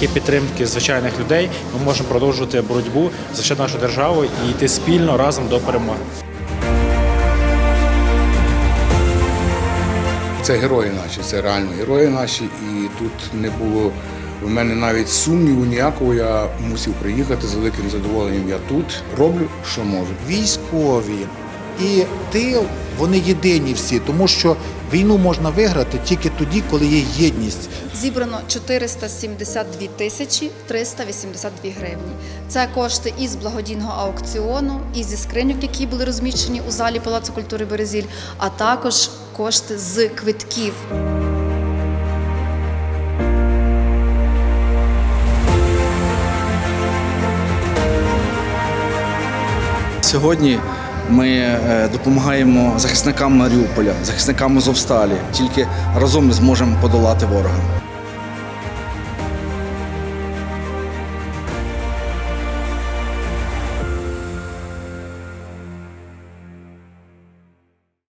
завдяки підтримки звичайних людей ми можемо продовжувати боротьбу за ще нашу державу і йти спільно разом до перемоги. Це герої наші, це реально герої наші, і тут не було в мене навіть сумніву ніякого. Я мусив приїхати з великим задоволенням. Я тут роблю, що можу. військові і тил вони єдині всі, тому що війну можна виграти тільки тоді, коли є єдність. Зібрано 472 тисячі 382 гривні. Це кошти із благодійного аукціону, і зі скриньок, які були розміщені у залі Палацу культури Березіль, а також кошти з квитків. Сьогодні ми е, допомагаємо захисникам Маріуполя, захисникам Азовсталі. Тільки разом ми зможемо подолати ворога.